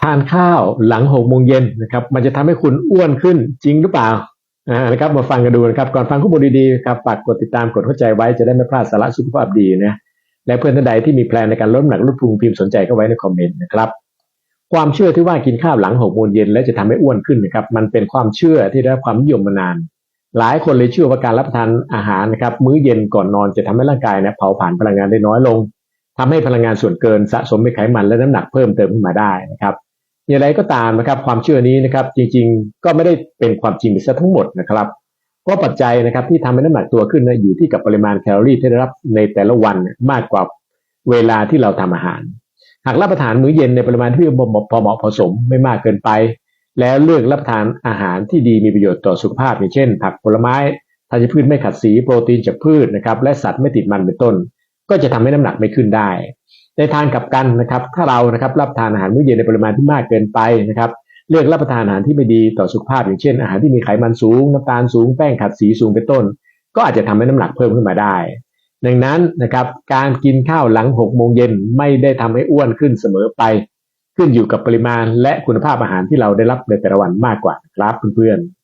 ทานข้าวหลังหกโมงเย็นนะครับ มันจะทำให้คุณอ้วนขึ้นจริงหรือเปล่านะครับมาฟังกันดูนะครับ ก่อนฟังข้อมูลดีๆครับฝากกดติดตามกดเข้าใจไว้จะได้ไม่พลาดสาระสุขภาพดีนะและเพื่อนท่านใดที่มีแพลนในการลดน้ำหนักลดพุงพิมพ์สนใจก็ไว้ในคอมเมนต์นะครับความเชื่อที่ว่ากินข้าวหลังหกโมงเย็นแล้วจะทำให้อ้วนขึ้นนะครับมันเป็นความเชื่อที่ได้ความนิยมมานาน หลายคนเลยเชื่อว่าการรับประทานอาหารนะครับมื้อเย็นก่อนนอนจะทำให้ร่างกายนะเผาผลาญพลังงานได้น้อยลงทำให้พลังงานส่วนเกินสะสมเป็นไขมันและน้ำหนักเพิ่มเติมขึ้นมาได้นะครับ อย่างไรก็ตามนะครับ ความเชื่อนี้นะครับ จริงๆ ก็ไม่ได้เป็นความจริงซะทั้งหมดนะครับเพราะปัจจัยนะครับที่ทำให้น้ำหนักตัวขึ้นนะอยู่ที่กับปริมาณแคลอรี่ที่ได้รับในแต่ละวันมากกว่าเวลาที่เราทำอาหาร หากรับประทานมื้อเย็นในปริมาณที่พอเหมาะพอสมไม่มากเกินไป แล้วเลือกรับประทานอาหารที่ดีมีประโยชน์ต่อสุขภาพอย่างเช่น ผักผลไม้ธัญพืชไม่ขัดสีโปรตีนจากพืชนะครับและสัตว์ไม่ติดมันเป็นต้น ก็จะทำให้น้ำหนักไม่ขึ้นได้ ในทางกลับกันนะครับ ถ้าเรานะครับรับทานอาหารมื้อเย็นในปริมาณที่มากเกินไปนะครับ เลือกรับประทานอาหารที่ไม่ดีต่อสุขภาพ อย่างเช่น อาหารที่มีไขมันสูงน้ำตาลสูงแป้งขัดสีสูงเป็นต้น ก็อาจจะทำให้น้ำหนักเพิ่มขึ้นมาได้ ดังนั้นนะครับการกินข้าวหลัง6โมงเย็นไม่ได้ทำให้อ้วนขึ้นเสมอไป ขึ้นอยู่กับปริมาณและคุณภาพอาหารที่เราได้รับในแต่ละวันมากกว่าครับเพื่อนๆ